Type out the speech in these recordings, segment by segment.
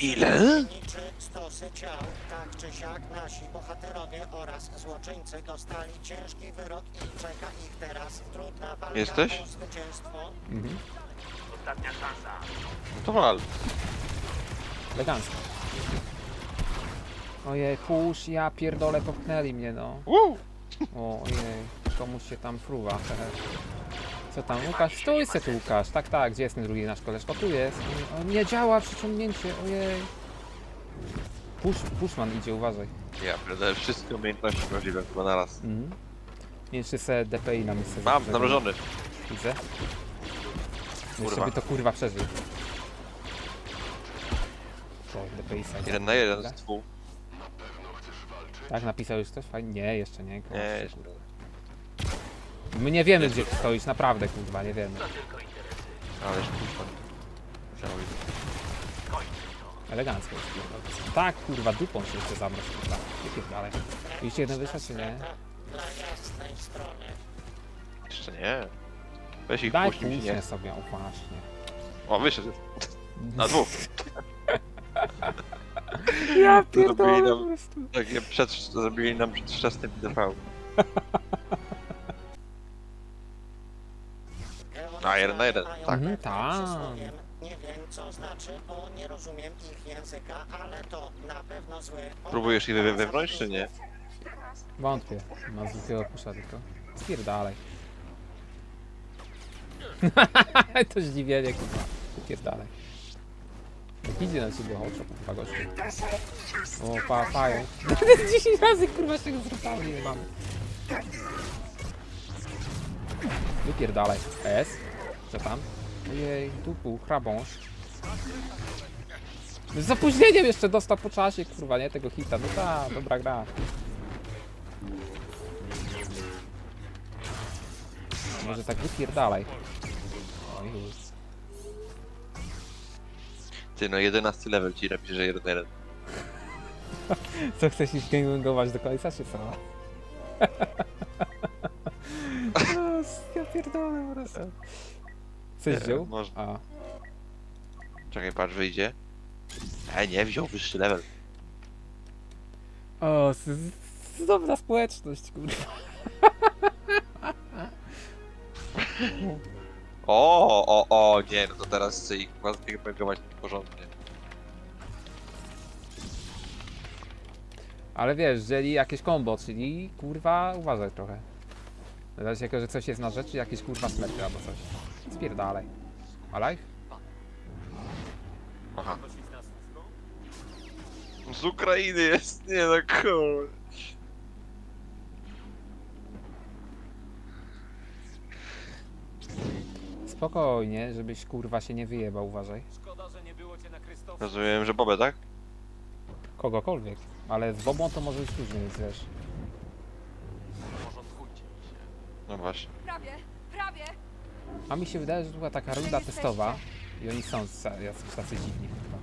Ile? Niczy stosy ciał, tak czy siak nasi bohaterowie oraz złoczyńcy dostali ciężki wyrok i czeka ich teraz trudna walka Jesteś? o zwycięstwo. Mhm. No to wal. Elegancko. Ojej, pusz, ja pierdolę, popchnęli mnie, no. O, ojej, komuś się tam fruwa. hehe. Co tam, Łukasz? Stój se tu, Łukasz. Tak, tak, gdzie jest ten drugi nasz koleż? O, tu jest. O, nie działa przyciągnięcie, ojej. Push, pushman idzie, uważaj. Ja pierdolę wszystkie umiejętności możliwe chyba naraz. Mhm. Nie, czy se DPI na miejsce Mam, zamrożony. Widzę. Kurwa. Jeszcze by to kurwa przeżył. Tak, DPI side. Jeden na jeden z dwóch. Tak, napisał już ktoś? Fajnie. Nie, jeszcze nie. Nie, kurczę, jeszcze. kurwa. My nie wiemy, gdzie ty stoisz, naprawdę, kurwa, nie wiemy. Ależ puszczam. Musiałem Elegancko jest, kurwa. Tak, kurwa, dupą się jeszcze zabrać, kurwa. Wypierdalaj. Już jeden wyszedł, czy nie? Dla jasnej strony. Jeszcze nie. Weź ich Daj puść mi się nie. sobie, o właśnie. O, wyszedł. Na dwóch. Ja pierdolę pierdolę po po prostu. Tak, przed, zrobili nam przedwczesny DV. A, jeden na jeden, Mają tak. pewne Mhm, tak. przysłowiem. Nie wiem co znaczy, bo nie rozumiem ich języka, ale to na pewno zły. Próbujesz ich wy- czy nie? Wątpię. Ma zwykłego kusza tylko. Spierdalaj. to zdziwienie, kurwa. Spierdalaj. Jak idzie na ciebie ochoczo, kurwa, gościu. O, pa, pają. 10 razy, kurwa, się go zrzucali, nie mamy. Wypierdalaj. S. Co tam? Ojej, dupu, hrabąż. Z opóźnieniem jeszcze dostał po czasie, kurwa, nie? Tego hita. No ta, dobra gra. Może tak wypierdalaj. Oj, Ty, no 11 level ci napisze, że 1 na 1. Co chcesz iść gamingować do końca, czy co? O, ja pierdolę po prostu. Coś Nie, wziął? może. A, Czekaj, patrz, wyjdzie. E, nie, wziął wyższy level. o, z- z- cudowna społeczność, kurwa. O, o, o, nie, no to teraz chcę ich was zbiegać porządnie. Ale wiesz, wzięli jakieś combo, czyli kurwa, uważaj trochę. W razie jako, że coś jest na rzeczy, jakieś kurwa smerfy albo coś. Spierdalaj. Alive? Aha. Z Ukrainy jest, nie no kur... Spokojnie, żebyś kurwa się nie wyjebał, uważaj. Rozumiem, że Bobę, tak? Kogokolwiek. Ale z bobą to może być różnie, więc wiesz. No właśnie. A mi się wydaje, że to była taka runda testowa i oni są jacyś tacy dziwni kurwa.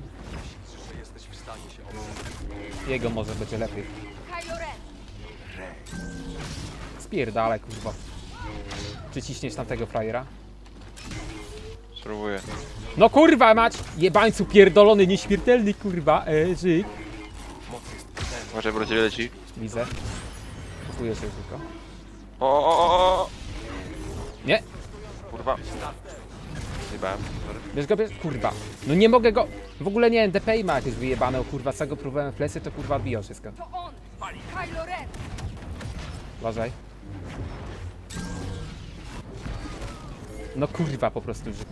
Jego może będzie lepiej. Spierdalaj kurwa. Czy ciśniesz tamtego frajera? Spróbuję. No kurwa mać! Jebańcu pierdolony, nieśmiertelny kurwa, e, żyj. Może bo do ciebie leci. Widzę. Kupuję się tylko. O, o, o, o! Nie! Kurwa. Zjebałem. Bierz go, bierz, kurwa. No nie mogę go... W ogóle nie, DPI ma jakieś wyjebane, o kurwa, co go próbowałem w plecy, to kurwa odbijał wszystko. To on. Kylo Ren. Uważaj. No kurwa po prostu żyk.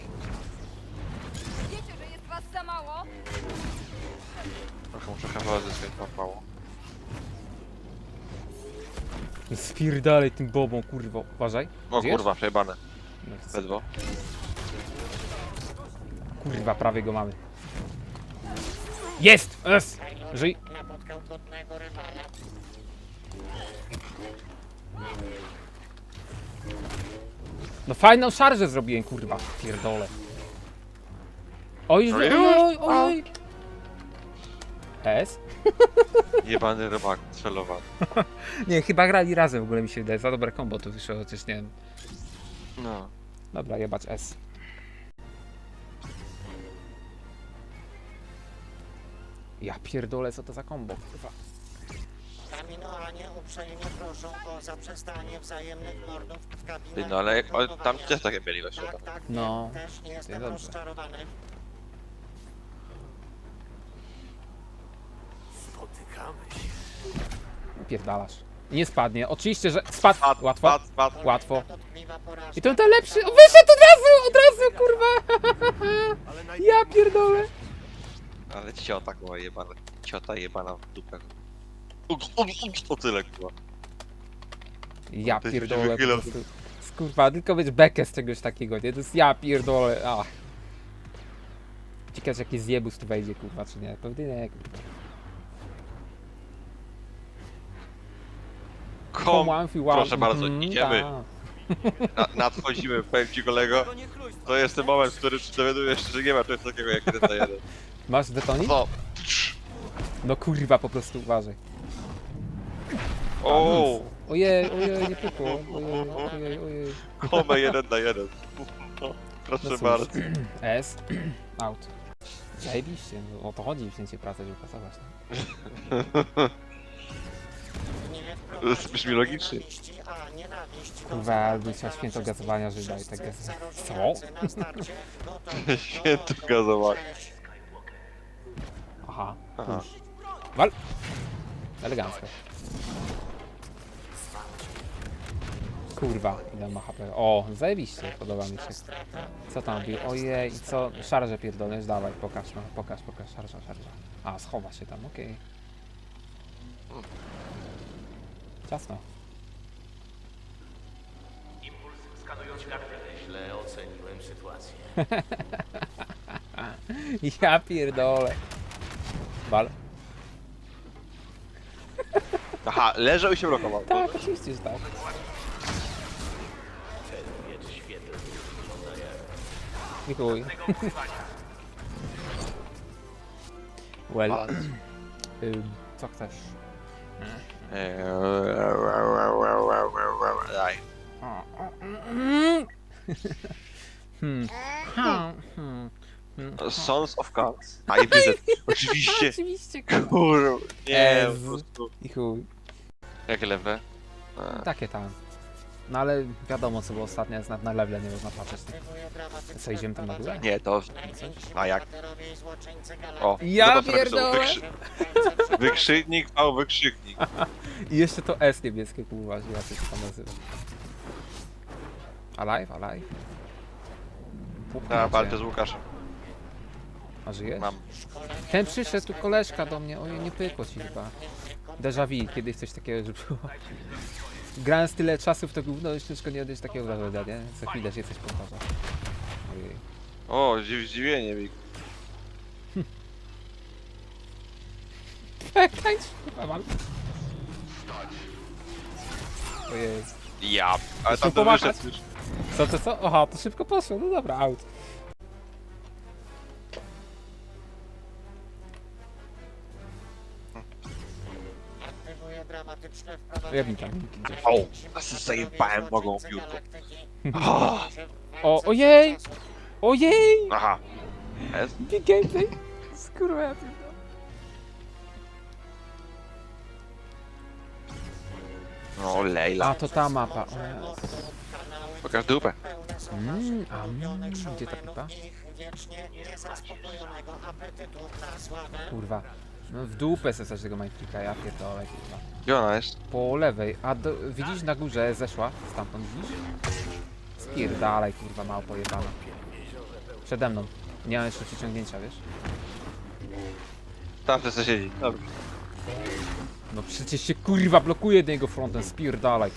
Wiecie, że jest was za mało? Trochę muszę chyba zyskać mało. Spierdalej tym bobą, kurwa. Uważaj. O Żyjesz? kurwa, przejebane. Ledwo. kurwa, prawie go mamy. Jest! Es! Żyj! Napotkał trudnego rywala. No fajną szarżę zrobiłem, kurwa. Pierdolę. Oj, oj, oj, oj, oj. S? Jebany robak celowany. Nie, chyba grali razem w ogóle mi się wydaje. Za dobre combo to wyszło, chociaż nie wiem. No. Dobra, jebać S. Ja pierdolę, co to za kombo, kurwa. Kaminoanie uprzejmie proszą o zaprzestanie wzajemnych mordów w kabinach. Ty, no ale jak, o, tam też takie byli właśnie. Tak, tak, No, też nie jestem dobrze. rozczarowany. Pierdalasz. Nie spadnie. Oczywiście, że spadł. Spadł, Łatwo. spadł, spadł. Łatwo. Dotkliwa porażka. I to ten lepszy. O, wyszedł od razu, od razu, kurwa. Ja pierdolę. Ale ciota kurwa jebana. Ciota jebana w dupę. Ug, ug, ug, To tyle kurwa. Ja Ty się pierdolę po wychylał. prostu. Kurwa, tylko być bekę z czegoś takiego, nie? To jest ja pierdolę. Ach. Ciekawe, czy jakiś zjebus tu wejdzie, kurwa, czy nie? Pewnie nie, kurwa. If you want. proszę bardzo, Mhm, idziemy. tak. na, nadchodzimy, powiem ci kolego. To jest ten moment, w którym się dowiadujesz, że nie ma czegoś takiego jak 1 na 1. Masz detonik? No. No kurwa, po prostu uważaj. O, Ojej, ojej, nie pykło. Ojej, ojej, ojej. komę 1 na 1. No, proszę No cóż. bardzo. S. Out. Zajebiście, no, o to chodzi w sensie pracy, żeby pracować. No. To jest- brzmi logicznie. Kurwa, dla święto gazowania Żyda i tak gotowi do Święto gazowania. Aha. Aha. Wal! Elegancko. Kurwa, ile ma HP. O, zajebiście, podoba mi się. Co tam robi? Ojej, i co? Szarże pierdolesz, dawaj, pokaż, no, pokaż, pokaż, szarża, szarża. A, schowa się tam, okej. Ciasno. Źle oceniłem sytuację. Ja pierdolę. Wal. Aha, leżał i się blokował. Tak, oczywiście, że tak. I chuj. Well, ym, co chcesz? Eee, Daj. Hmm. Hmm. Hmm. Hmm. Sons of Guns. A i widzę. Oczywiście. Oczywiście. Kurwa. Nie, po prostu. I chuj. Jakie lewe? Takie tam. No ale wiadomo co było ostatnio, jest na, na level nie można patrzeć. Co, idziemy tam na górę? Nie, to... A jak? O, Ja zobacz, napisał. pierdolę. Wykrzy... Wykrzyknik, V, wykrzyknik. I jeszcze to S niebieskie kurwa, że ja coś tam nazywa. Alive, alive. A, walczę z Łukaszem. A żyjesz? Mam. Ten przyszedł, tu koleżka do mnie, ojej, nie pykło ci chyba. Déjà vu, kiedyś coś takiego, że było. Grając tyle czasu w to gówno, już ciężko nie odnieść takiego wrażenia, nie? Co chwilę się coś powtarza. Ojej. O, zdziw- zdziwienie mi. Tańcz, mam. Ojej. Ja. Ale Chcą tam to pomachać? wyszedł już. Co, co, co? Aha, to szybko poszło, no dobra, out. Ja wprowadzenie. witam. O, a się zajebałem mogą piłką. O, ojej! Ojej! Aha. Jest? Big gameplay! Skurwa. No. A, to ta mapa. O Jezu. Pokaż dupę. Mm, a, mm, gdzie ta pipa? Kurwa. No w dupę se tego Minecrafta, ja pierdolę, kurwa. Gdzie ona jest? Po lewej, a do, widzisz na górze zeszła? Stamtąd widzisz? Spierdalaj, kurwa, mało pojebana. Przede mną. Nie mam jeszcze przyciągnięcia, wiesz? Tam w tej siedzi. Dobra. No przecież się kurwa blokuje jednego frontem, spierdalaj.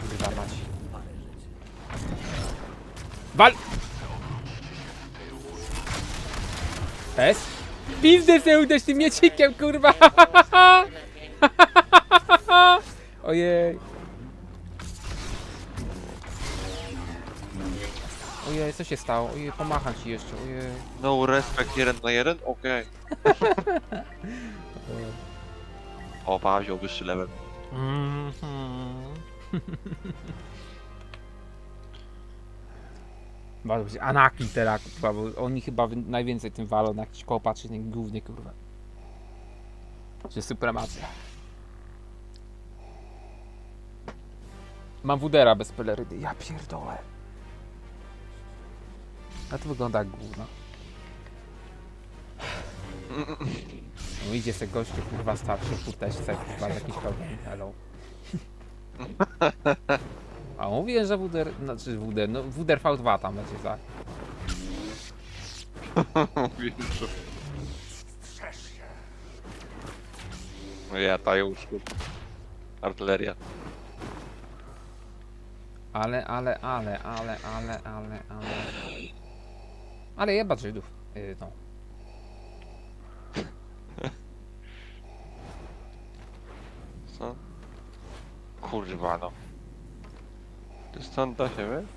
Kurwa mać. Wal! Es? Pizdę sobie uderz tym miecikiem, kurwa! Ojej. Ojej, co się stało? Ojej, pomacham ci jeszcze, ojej. No respekt 1 na 1? Okej. O, Paweł wziął wyższy level. Mhm. Się Anaki teraz, kurwa, bo oni chyba najwięcej tym walą na jakiś koło patrzenie głównie, kurwa. Czy supremacja. Mam wudera bez pelerydy, ja pierdolę. A to wygląda jak gówno. No idzie se gościu, kurwa, starszy w kurteczce, kurwa, jakiś pełny, hello. A mówiłem, że WDR, znaczy WDR, no WDR V2 tam będzie, tak. No ja, Tajusz, kurwa. Artyleria. Ale, ale, ale, ale, ale, ale, ale. Ale jebać Żydów. Yy, no. Co? Kurwa no. Stąd da się wejść?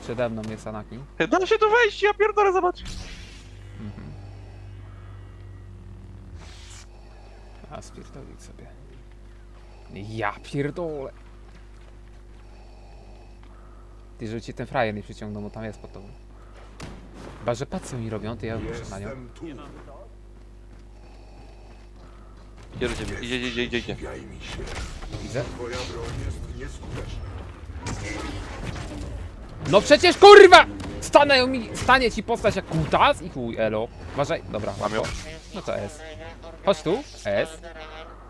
Przede mną jest Anakin. Da się tu wejść, ja pierdolę, zobacz. Mhm. A spierdolić sobie. Ja pierdolę. Ty, żeby cię ten frajer nie przyciągnął, bo tam jest pod tobą. Chyba, że co mi robią, to ja muszę na nią. Jestem tu. Idzie do ciebie, idzie, idzie, idzie, idzie. Mi się. Widzę. Twoja broń jest nieskuteczna. No przecież kurwa! Stanę mi, stanie ci postać jak kutas i chuj, elo. Uważaj, dobra, Mam ją. łatwo. No to S. Chodź tu, S.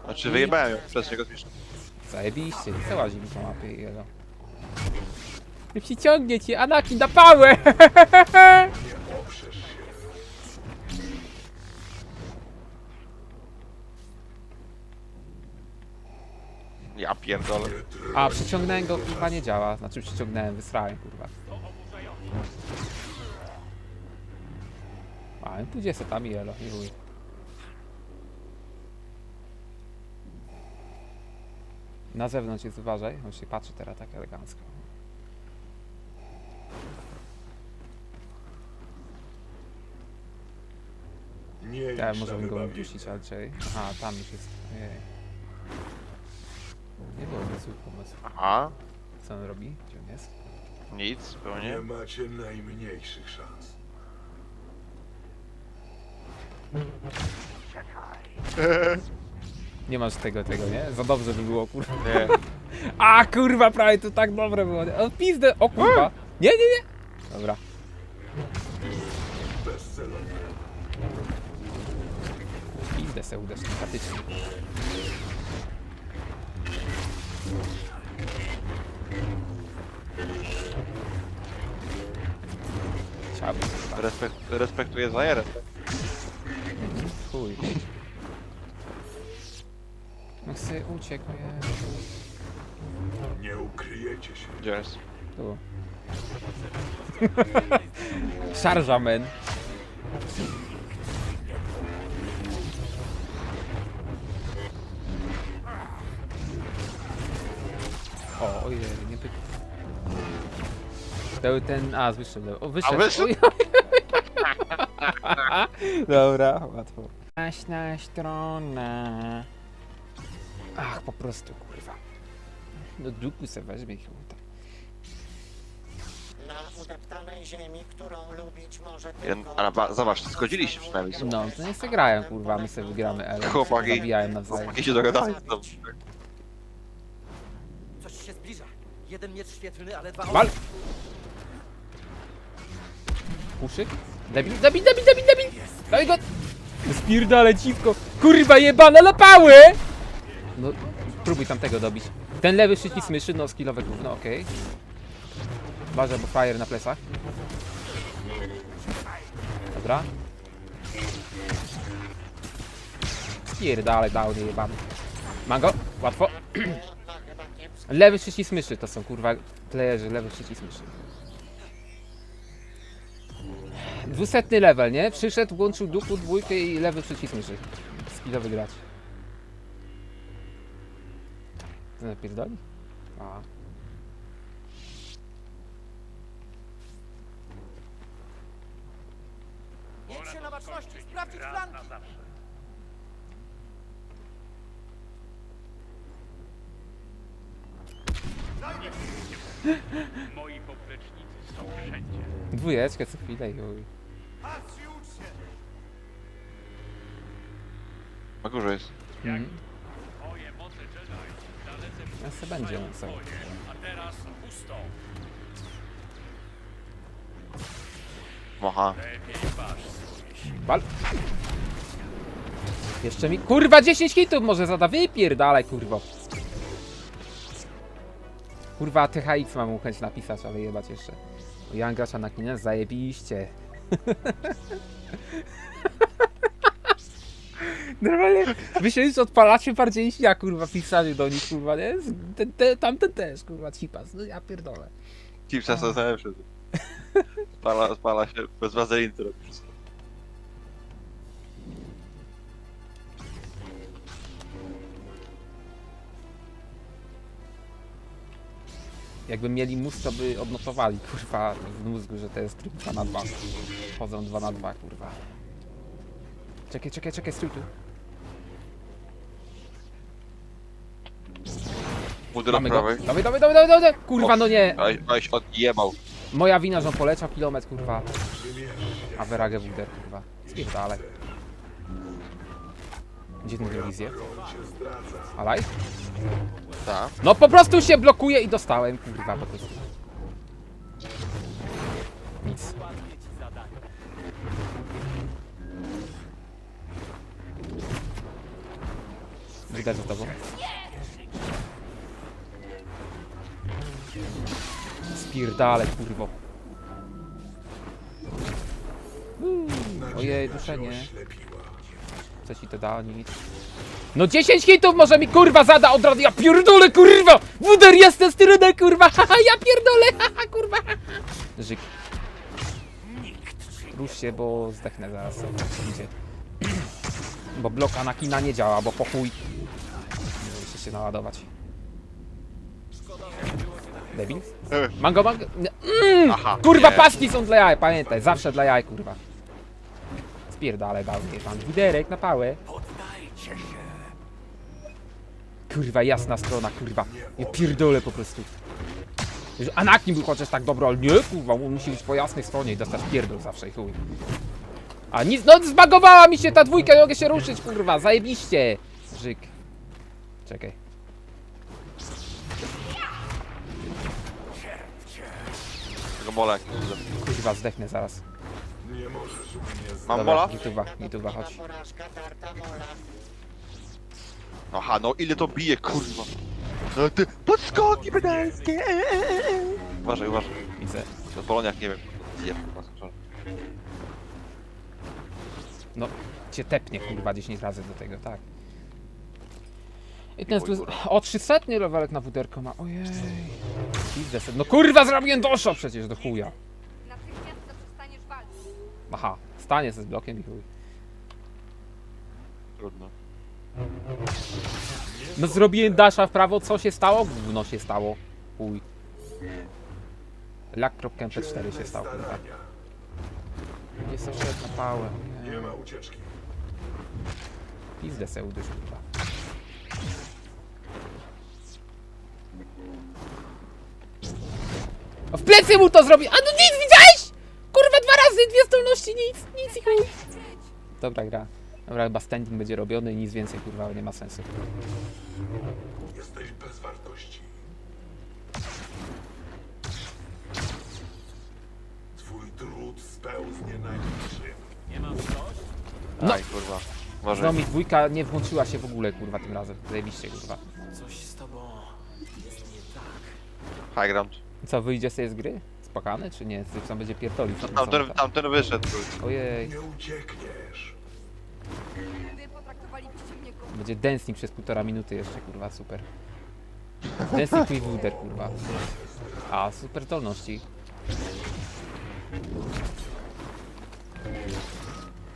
Znaczy wyjebałem ją, przez niego zniszczę. Zajebiście, nie łazi mi po mapie i elo. Nie przyciągnie cię, Anakin, na pałę! Ja pierdolę. A, przyciągnąłem go, kurwa nie działa. Znaczy przyciągnąłem, wysrałem, kurwa. A, pójdzie se tam i elo, i chuj. Na zewnątrz jest uważaj, on się patrzy teraz tak elegancko. Nie Ja licz może bym go wybawienie. udusić raczej. Aha, tam już jest. Ojej. Zły pomysł. Aha, Co on robi? Gdzie on jest? nic, zupełnie. Nie macie najmniejszych szans. Nie masz tego, tego, nie? Za dobrze by było, kurwa. Nie. A kurwa, prawie to tak dobre było. O pizdę, o kurwa. Nie, nie, nie. Dobra. Bezcelowe. Pizdę se uderz, sympatycznie. Chciałbym. Respekt, respektuję zajerę. Chuj. No chcę uciekł, Jezu. Nie ukryjecie się. Gdzie jest? Tu. Szarża, men. Ojej, nie. To był ten, a, wyszedł. O, wyszedł. A, wyszedł? Dobra, łatwo. Naśna strona. Ach, po prostu, kurwa. Do duku se weźmie tam. Na udeptanej ziemi, którą lubić może Ja, tylko... ale ba, zobacz, zgodziliście przynajmniej. No, to nie se grają, kurwa, my sobie wygramy Elo. Chłopaki. Zabijają nawzajem. Chłopaki się dogadali. No. Jeden miecz świetlny, ale dwa... Wal! Puszyk? Debil, debil, debil, debil, debil! Daj go! Spierdale dziwko! Kurwa jebana lapały! No, próbuj tamtego dobić. Ten lewy przycisk myszy, no skillowe gówno, okej. Uważaj, bo fire na plecach. Dobra. Spierdale, dał nie jebany. Mango, łatwo. Lewy przycisk myszy to są kurwa playerzy, lewy przycisk myszy. Dwusetny level, nie? Przyszedł, włączył duchu, dwójkę i lewy przycisk myszy. Skillowy gracz. Co napierdoli? A. Moi poplecznicy są wszędzie. Dwójeczkę co chwilę i uj. Na górze jest. Mm. Ja se będzie on sobie. Mocha. Bal. Jeszcze mi... Kurwa 10 hitów może zada, wypierdalaj kurwo. Kurwa THX mam mu chęć napisać, ale jebać jeszcze. Jan gracza na kinie, zajebiście. Normalnie, wy się już odpalacie bardziej niż ja, kurwa, pisali do nich, kurwa, nie? Ten, ten, tamten też, kurwa, cipas, no ja pierdolę. Chipsa to najlepsze. Spala, spala się, bez wazeliny to robi wszystko. Jakby mieli mus, to by odnotowali, kurwa, w mózgu, że to jest tryb 2 na 2 Chodzą 2 na 2 kurwa. Czekaj, czekaj, czekaj, stój tu. Budy do Mamy go. prawej. Dawaj, dawaj, dawaj, dawaj, dawaj. Kurwa, no nie. Oj, się odjebał. Moja wina, że on poleciał kilometr, kurwa. A Verage Wuder, kurwa. Spierdalaj. Gdzie ten wizję? Alaj? Tak. No po prostu się blokuje i dostałem, kurwa, po prostu. Nic. Widać za tobą. Spierdalaj, kurwo. Uuu, Ojej, duszenie. Oślepiła. Co ci to da? Nic. No 10 hitów może mi kurwa zada od razu. Ja pierdolę kurwa! Wuder jestem styrynę kurwa! Haha, ja pierdolę! Haha, kurwa! Żyk. Rusz się, bo zdechnę zaraz. Idzie. Bo blok Anakina nie działa, bo po chuj. Nie muszę się naładować. Debil? E. Mango, mango. Mm, Aha. kurwa, nie. paski są dla jaj, pamiętaj. Zawsze dla jaj, kurwa. Spierdalaj, dał mnie pan. Widerek na pałę. Kurwa, jasna strona, kurwa. Ja pierdolę po prostu. Już Anakin był chociaż tak dobry, ale nie, kurwa, on musi być po jasnej stronie i dostać pierdol zawsze i chuj. A nic, no zbagowała mi się ta dwójka, nie mogę się ruszyć, kurwa, zajebiście. Żyk. Czekaj. Jak Kurwa, zdechnę zaraz. Nie możesz mnie. Mam Dobra, mola? gituwa, gituwa, chodź. Porażka tarta mola. Aha, no ile to bije, kurwa. No ty, podskoki pedalskie. e, e, e, e. Uważaj, uważaj. Widzę. To poloniak, nie wiem. Kurwa, słyszałem. No, cię tepnie kurwa 10 razy do tego, tak. I ten tu o 300 levelek na wuderko ma, ojej. Pizdę No kurwa zrobiłem dosza przecież do chuja. Aha, stanie ze z blokiem i chuj. Trudno. No zrobiłem dasza w prawo, co się stało? Gówno się stało. Chuj. Lak.mp4 się stało, kurwa. Starania. Nie szedł na pałę. Nie ma ucieczki. Pizdę se uderz, kurwa. O, w plecy mu to zrobi! A no nic, widziałeś? Kurwa, dwa razy, dwie zdolności, nic, nic i chuj. Dobra gra. Dobra, chyba standing będzie robiony i nic więcej, kurwa, nie ma sensu. Jesteś bez wartości. Twój trud spełznie na niczym. No. Aj, kurwa. Uważaj. Znowu mi dwójka nie włączyła się w ogóle, kurwa, tym razem. Zajebiście, kurwa. Coś z tobą jest nie tak. High ground. Co, wyjdzie sobie z gry? Spakany, czy nie? Zresztą będzie pierdolić. No, tamten, tamten wyszedł. Ojej. Nie uciekniesz. Wy potraktowalibyście mnie go. Będzie dancing przez półtora minuty jeszcze, kurwa, super. Dancing with Wooder, kurwa. A, super zdolności.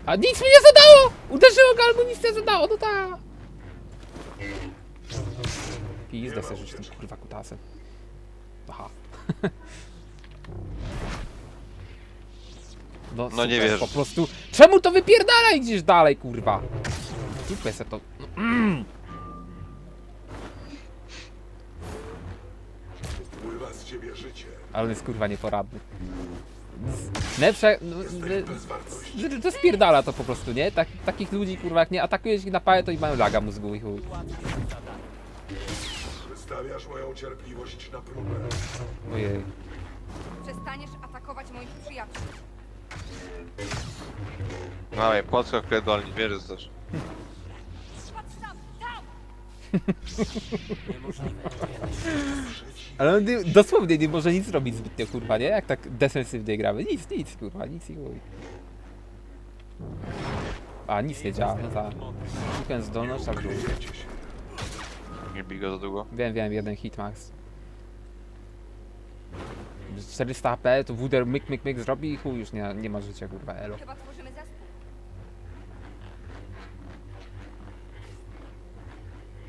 A nic mi nie zadało! Uderzyło go, albo nic nie zadało, no ta. Pizdę se rzuć tym kurwa kutasem. Aha. No, No nie super, wierzę. Po prostu. Czemu to wypierdala i gdzieś dalej, kurwa? Dupę se to. Pływa z ciebie życie. Ale on jest kurwa nieporadny. Lepsze... No, no, to spierdala to po prostu, nie? Tak, takich ludzi, kurwa, jak nie atakujesz ich na pałę, to i mają laga mózgu i chuj. Wystawiasz moją cierpliwość na próbę. Ojej. Przestaniesz atakować moich przyjaciół. Dawaj, podskok pierdolni, wierzę też. Ale on nie, dosłownie nie może nic robić zbytnio, kurwa, nie? Jak tak defensywnie gramy. Nic, nic, kurwa, nic i chuj. A, nic nie działa, no tak. Klikłem zdolność, tak dół. Nie bij go za długo. Wiem, wiem, jeden hit max. 400 AP, to Wuder myk, myk, myk zrobi i chuj, już nie, nie ma życia, kurwa, elo. Chyba tworzymy zespół.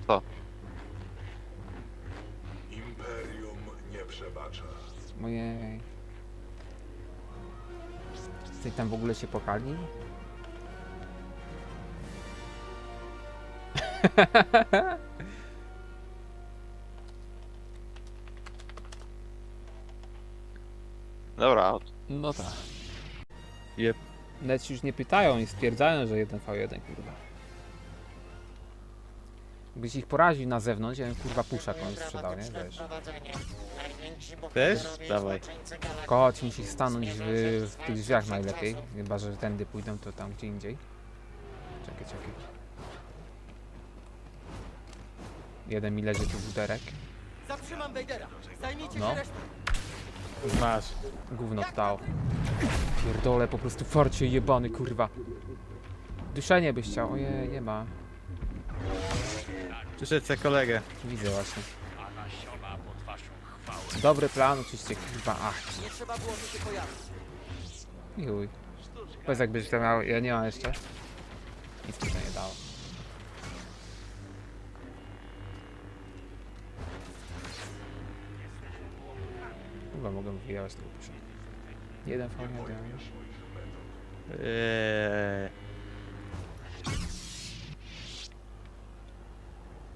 Co? Imperium nie przebacza. Ojej. Ty tam w ogóle się pokali? No tak. Jep. Nawet już nie pytają i stwierdzają, że 1v1, kurwa. Gdybyś ich poraził na zewnątrz, ja bym kurwa puszak on sprzedał, nie? Wiesz. Też? Dawaj. Kochać musi stanąć w, w tych drzwiach najlepiej. Chyba, że tędy pójdą, to tam gdzie indziej. Czekaj, czekaj. Jeden mi leży tu wuderek. Zatrzymam Vadera. Zajmijcie No. się resztą. Masz. Gówno dał. Pierdolę, po prostu farcie jebany, kurwa. Duszenie byś chciał. Ojej, nie ma. Przyszedł se kolegę. Widzę właśnie. Dobry plan, oczywiście, kurwa, ach. Nie trzeba było tu się pojawić. Chuj. Powiedz jakbyś to miał, ja nie mam jeszcze. Nic mi to nie dało. Mogę wyjechać tego pusza. Jeden jeden. Eee,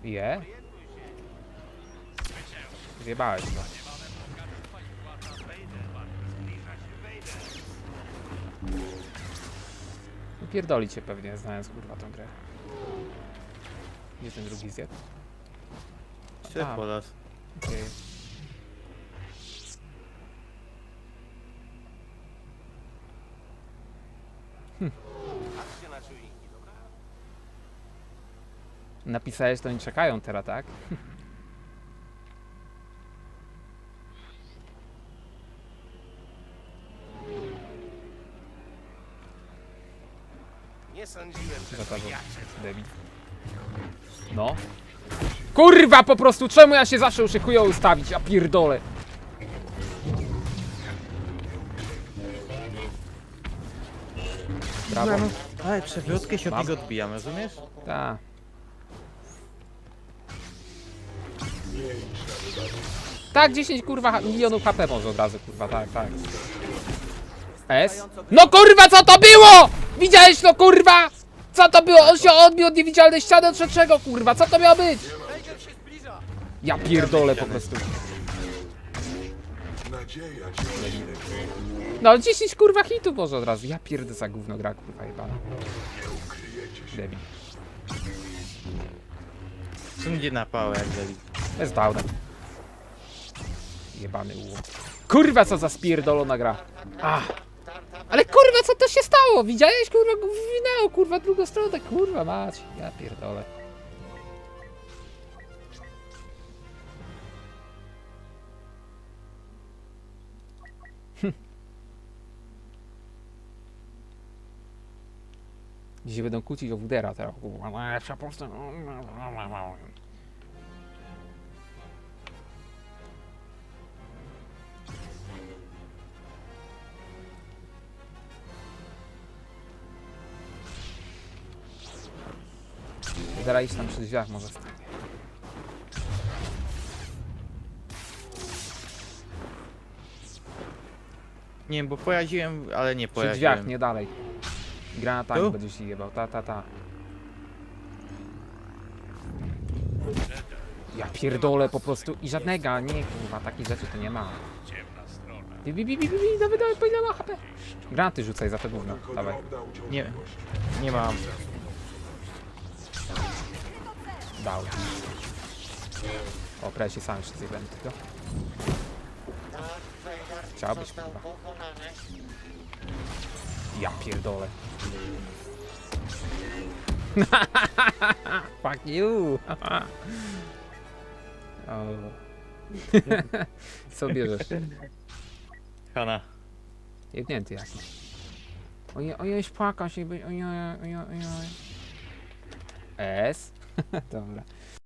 Je? Zjebałeś to. Pierdoli cię pewnie, znając kurwa tą grę. Gdzie ten drugi zjadł? A. po las. Okej. Napisałeś to oni czekają teraz, tak? Nie sądziłem, że to, ja. Debil. No. Kurwa po prostu, czemu ja się zawsze uszykuję ustawić? Ja pierdolę. Brawo. Ale przewrotkę się od niego odbijam, rozumiesz? Ta. Tak, 10 kurwa milionów HP może od razu, kurwa, tak, tak. S? No kurwa, co to było? Widziałeś to, kurwa? Co to było? On się odbił od niewidzialnej ściany od trzeciego, kurwa, co to miało być? Ja pierdolę po prostu. Nadzieja cię No, 10 kurwa hitów może od razu. Ja pierdę za gówno gra, kurwa, jebana. Debil. Wszędzie na pałę jak dali. Bez downa. Jebany ułom. Kurwa, co za spierdolona gra. Ach. Ale kurwa, co to się stało? Widziałeś, kurwa, winęło, kurwa, drugą stronę, kurwa, mać. Ja pierdolę. Dzisiaj będą kłócić o Wudera teraz. Kurwa, najlepsza postać. Zaraz iść tam przy drzwiach może stanie. Nie wiem, bo pojadziłem, ale nie Przy pojadziłem. drzwiach, nie dalej. Granatami Tu? będziesz się jebał, ta, ta, ta. Ja pierdolę po prostu i żadnego, nie kurwa, takich rzeczy to nie ma. Bi, bi, bi, bi, bi, bi, dawaj, dawaj, po ile ma HP? Granaty rzucaj za te gówno, dawaj. Nie, nie mam. Dał. O, prawie się sam jeszcze zjebałem tylko. Chciałbyś, kurwa. Ja pierdolę. Fuck you! o. Co bierzesz? Hana. Jebnięty jaki. Ojej, ojej, płakał się, ojej, ojej, ojej, ojej. S? Dobra.